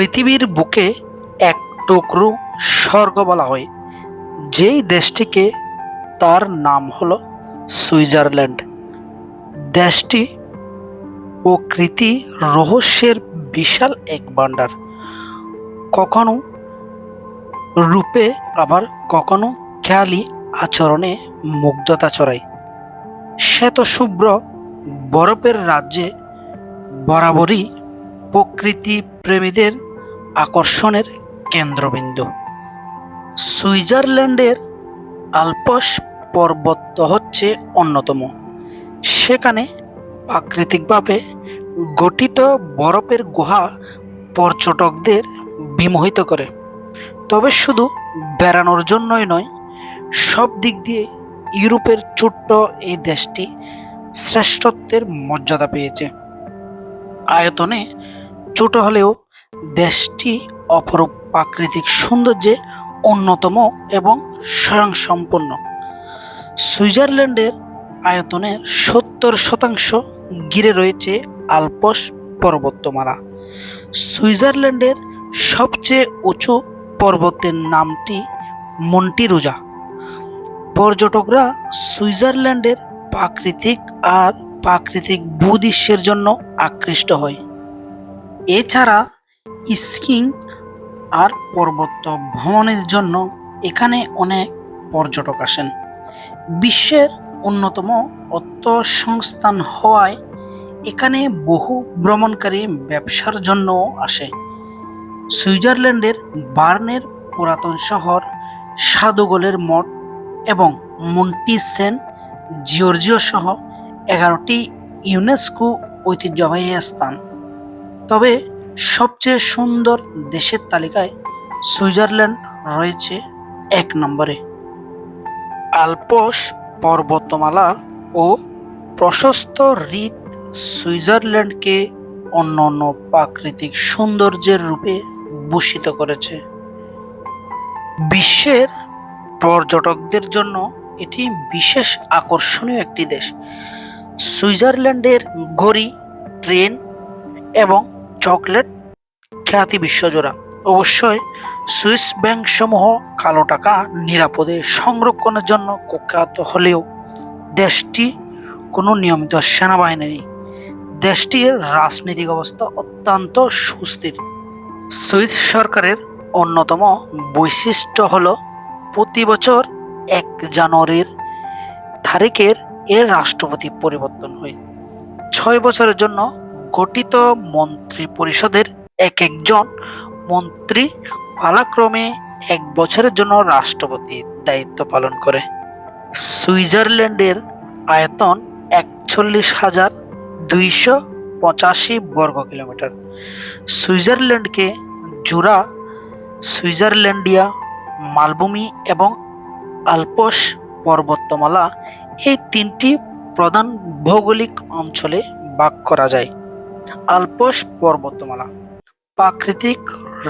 পৃথিবীর বুকে এক টুকরো স্বর্গ বলা হয়। যেই দেশটিকে তার নাম হলো সুইজারল্যান্ড। দেশটি প্রকৃতি রহস্যের বিশাল এক ভাণ্ডার। কখনো রূপে, আবার কখনো খেয়ালি আচরণে মুগ্ধতা চড়ায় শ্বেত শুভ্র বরফের রাজ্যে বরাবরই প্রকৃতি প্রেমীদের আকর্ষণের কেন্দ্রবিন্দু। সুইজারল্যান্ডের আলপস পর্বত হচ্ছে অন্যতম। সেখানে প্রাকৃতিকভাবে গঠিত বরফের গুহা পর্যটকদের বিমোহিত করে। তবে শুধু বেড়ানোর জন্যই নয়, সব দিক দিয়ে ইউরোপের ছোট্ট এই দেশটি শ্রেষ্ঠত্বের মর্যাদা পেয়েছে। আয়তনে ছোট হলেও দেশটি অপরূপ প্রাকৃতিক সৌন্দর্যে অন্যতম এবং স্বয়ংসম্পন্ন সুইজারল্যান্ডের আয়তনের সত্তর শতাংশ ঘিরে রয়েছে আলপস পর্বতমালা। সুইজারল্যান্ডের সবচেয়ে উঁচু পর্বতের নামটি মন্টিরোজা। পর্যটকরা সুইজারল্যান্ডের প্রাকৃতিক আর প্রাকৃতিক ভূদৃশ্যের জন্য আকৃষ্ট হয়। এছাড়া স্কিং আর পর্বত ভ্রমণের জন্য এখানে অনেক পর্যটক আসেন। বিশ্বের অন্যতম অর্থ সংস্থান হওয়ায় এখানে বহু ভ্রমণকারী ব্যবসার জন্য আসে। সুইজারল্যান্ডের বার্নের পুরাতন শহর, সাদুগোলের মঠ এবং মন্টি সেন্ট জিওর্জিও সহ এগারোটি ইউনেস্কো ঐতিহ্যবাহী স্থান। তবে সবচেয়ে সুন্দর দেশের তালিকায় সুইজারল্যান্ড রয়েছে এক নম্বরে। আলপস পর্বতমালা ও প্রশস্ত হ্রদ সুইজারল্যান্ডকে অন্য অন্য প্রাকৃতিক সৌন্দর্যের রূপে ভূষিত করেছে। বিশ্বের পর্যটকদের জন্য এটি বিশেষ আকর্ষণীয় একটি দেশ। সুইজারল্যান্ডের ঘড়ি, ট্রেন এবং চকলেট, খ্যাতি বিশ্বজোড়া। অবশ্যই সুইস ব্যাংকসমূহ কালো টাকা নিরাপদে সংরক্ষণের জন্য কুখ্যাত হলেও দেশটি কোনো নিয়মিত সেনাবাহিনী নেই। দেশটির রাজনৈতিক অবস্থা অত্যন্ত সুস্থির। সুইস সরকারের অন্যতম বৈশিষ্ট্য হল, প্রতি বছর এক জানুয়ারির তারিখের এর রাষ্ট্রপতি পরিবর্তন হয়। ছয় বছরের জন্য গঠিত মন্ত্রী পরিষদের এক একজন মন্ত্রী পালাক্রমে এক বছরের জন্য রাষ্ট্রপতির দায়িত্ব পালন করে। সুইজারল্যান্ডের আয়তন একচল্লিশ হাজার দুইশো পঁচাশি বর্গ কিলোমিটার। সুইজারল্যান্ডকে জুরা সুইজারল্যান্ডিয়া, মালভূমি এবং আলপস পর্বতমালা এই তিনটি প্রধান ভৌগোলিক অঞ্চলে ভাগ করা যায়। আলপস পর্বতমালা প্রাকৃতিক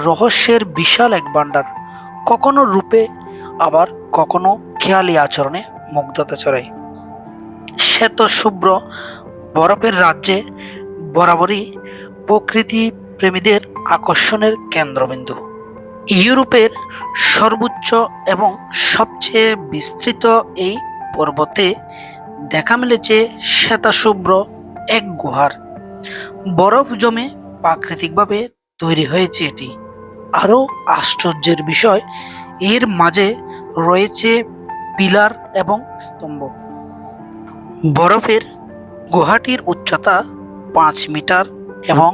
রহস্যের বিশাল এক ভাণ্ডার। কখনো রূপে, আবার কখনো খেয়ালি আচরণে মুগ্ধতা চড়ায় শ্বেত শুভ্র বরফের রাজ্যে বরাবরই প্রকৃতি প্রেমীদের আকর্ষণের কেন্দ্রবিন্দু। ইউরোপের সর্বোচ্চ এবং সবচেয়ে বিস্তৃত এই পর্বতে দেখা মিলেছে শ্বেতাশুভ্র এক গুহার। বরফ জমে প্রাকৃতিকভাবে তৈরি হয়েছে এটি। আরও আশ্চর্যের বিষয়, এর মাঝে রয়েছে পিলার এবং স্তম্ভ। বরফের গুহাটির উচ্চতা পাঁচ মিটার এবং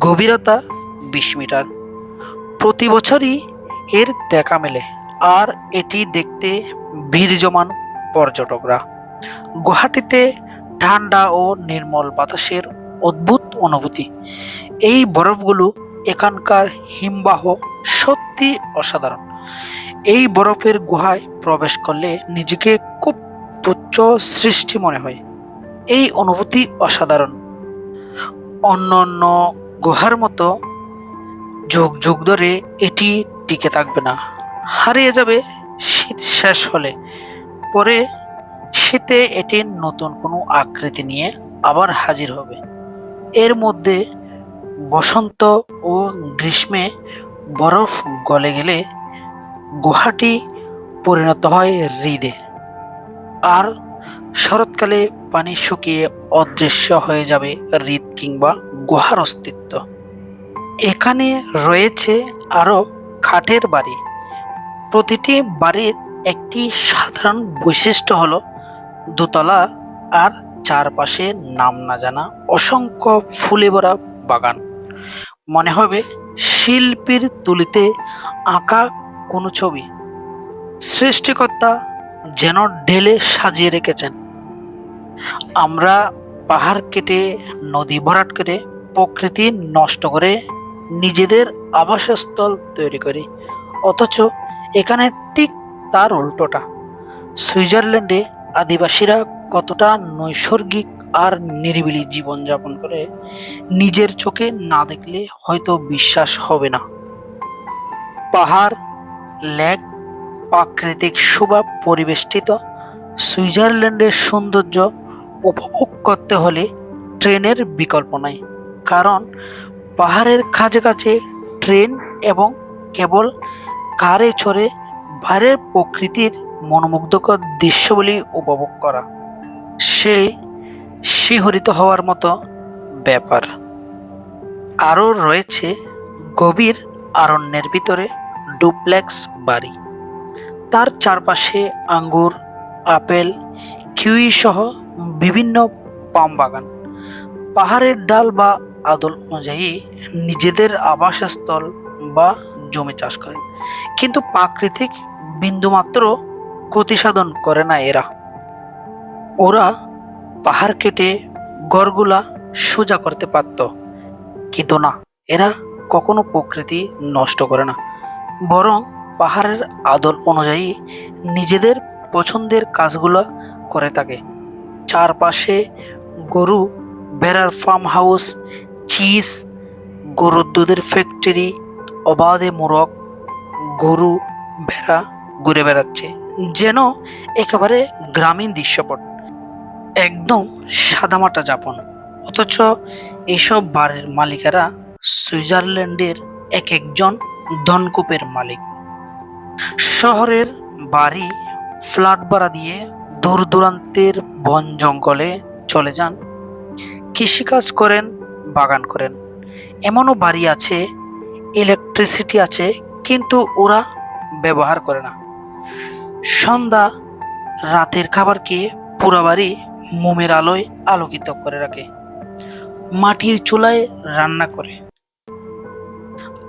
গভীরতা বিশ মিটার। প্রতি বছরই এর দেখা মেলে, আর এটি দেখতে ভিড় জমান পর্যটকরা। গুহাটিতে ঠান্ডা ও নির্মল বাতাসের অদ্ভুত অনুভূতি। এই বরফগুলো এখানকার হিমবাহ সত্যি অসাধারণ। এই বরফের গুহায় প্রবেশ করলে নিজেকে খুব তুচ্ছ সৃষ্টি মনে হয়। এই অনুভূতি অসাধারণ। অন্য অন্য গুহার মতো যুগ যুগ ধরে এটি টিকে থাকবে না। হারিয়ে যাবে, শীত শেষ হলে। পরে শীতে এটি নতুন কোনো আকৃতি নিয়ে আবার হাজির হবে। এর মধ্যে বসন্ত ও গ্রীষ্মে বরফ গলে গেলে গুহাটি পরিণত হয় হ্রদে। আর শরৎকালে পানি শুকিয়ে অদৃশ্য হয়ে যাবে হৃদ কিংবা গুহার অস্তিত্ব। এখানে রয়েছে আরও খাটের বাড়ি। প্রতিটি বাড়ির একটি সাধারণ বৈশিষ্ট্য হলো দোতলা আর চারপাশে নাম না জানা অসংখ্য ফুলে ভরা বাগান। মনে হবে শিল্পীর তুলিতে আঁকা কোনো ছবি। সৃষ্টিকর্তা যেন ঢেলে সাজিয়ে রেখেছেন। আমরা পাহাড় কেটে, নদী ভরাট করে প্রকৃতি নষ্ট করে নিজেদের আবাসস্থল তৈরি করি। অথচ এখানে ঠিক তার উল্টোটা। সুইজারল্যান্ডে আদিবাসীরা কতটা নৈসর্গিক আর নিরিবিলি জীবনযাপন করে নিজের চোখে না দেখলে হয়তো বিশ্বাস হবে না। পাহাড়, লেক, প্রাকৃতিক শোভা পরিবেষ্টিত সুইজারল্যান্ডের সৌন্দর্য উপভোগ করতে হলে ট্রেনের বিকল্প নাই, কারণ পাহাড়ের কাছে কাছে ট্রেন এবং কেবল কারে চড়ে বাইরের প্রকৃতির মনোমুগ্ধকর দৃশ্যগুলি উপভোগ করা। সেই শিহরিত হওয়ার মতো ব্যাপার। আরও রয়েছে গভীর আরণ্যের ভিতরে ডুপ্লেক্স বাড়ি। তার চারপাশে আঙ্গুর, আপেল, কিউই সহ বিভিন্ন পাম বাগান। পাহাড়ের ডাল বা আদল অনুযায়ী নিজেদের আবাসস্থল বা জমি চাষ করেন কিন্তু প্রাকৃতিক বিন্দুমাত্র ক্ষতি সাধন করে না এরা। ওরা পাহাড় কেটে গড়গুলা সোজা করতে পারত। কিন্তু না, এরা কখনো প্রকৃতি নষ্ট করে না। বরং পাহাড়ের আদল অনুযায়ী নিজেদের পছন্দের কাজগুলো করে থাকে। চারপাশে গরু, বেড়ার ফার্ম হাউস চিজ গরুর দুধের ফ্যাক্টরি অবাধে মোরগ, গরু ভেড়া ঘুরে বেড়াচ্ছে, যেন একেবারে গ্রামীণ দৃশ্যপট। একদম সাদামাটা যাপন। অথচ এসব বাড়ির মালিকেরা সুইজারল্যান্ডের এক একজন ধনকূপের মালিক। শহরের বাড়ি ফ্ল্যাট ভাড়া দিয়ে দূর দূরান্তের বন জঙ্গলে চলে যান। কৃষিকাজ করেন, বাগান করেন। এমনও বাড়ি আছে, ইলেকট্রিসিটি আছে, কিন্তু ওরা ব্যবহার করে না। সন্ধ্যা রাতের খাবার খেয়ে পুরা বাড়ি মোমের আলোয় আলোকিত করে রাখে। মাটির চুলায় রান্না করে।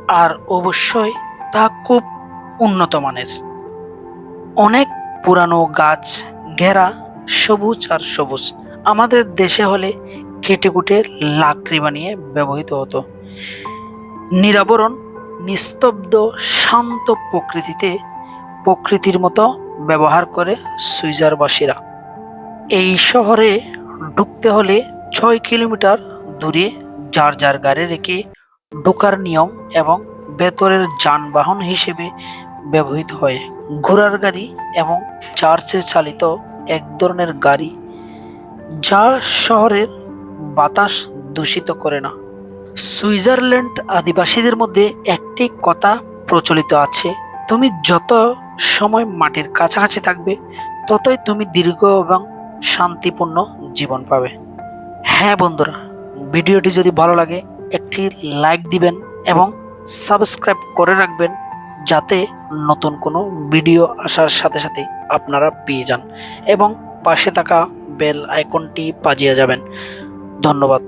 আর অবশ্যই তা খুব উন্নত মানের। অনেক পুরানো গাছ ঘেরা, সবুজ আর সবুজ। আমাদের দেশে হলে কেটে কুটে লাকড়ি বানিয়ে ব্যবহৃত হতো। নিরাবরণ, নিস্তব্ধ, শান্ত প্রকৃতিতে প্রকৃতির মতো ব্যবহার করে সুইজারবাসীরা। এই শহরে ঢুকতে হলে ছয় কিলোমিটার দূরে যার যার গাড়ি রেখে ঢোকার নিয়ম এবং ভেতরের যানবাহন হিসেবে ব্যবহৃত হয়। ঘোড়ার গাড়ি এবং চার্চে চালিত এক ধরনের গাড়ি যা শহরের বাতাস দূষিত করে না। সুইজারল্যান্ড আদিবাসীদের মধ্যে একটি কথা প্রচলিত আছে, তুমি যত সময় মাটির কাছাকাছি থাকবে, ততই তুমি দীর্ঘ এবং শান্তিপূর্ণ জীবন পাবে। হ্যাঁ বন্ধুরা, ভিডিওটি যদি ভালো লাগে, একটি লাইক দিবেন এবং সাবস্ক্রাইব করে রাখবেন যাতে নতুন কোনো ভিডিও আসার সাথে সাথে আপনারা পেয়ে যান এবং পাশে থাকা বেল আইকনটি বাজিয়ে যাবেন। ধন্যবাদ।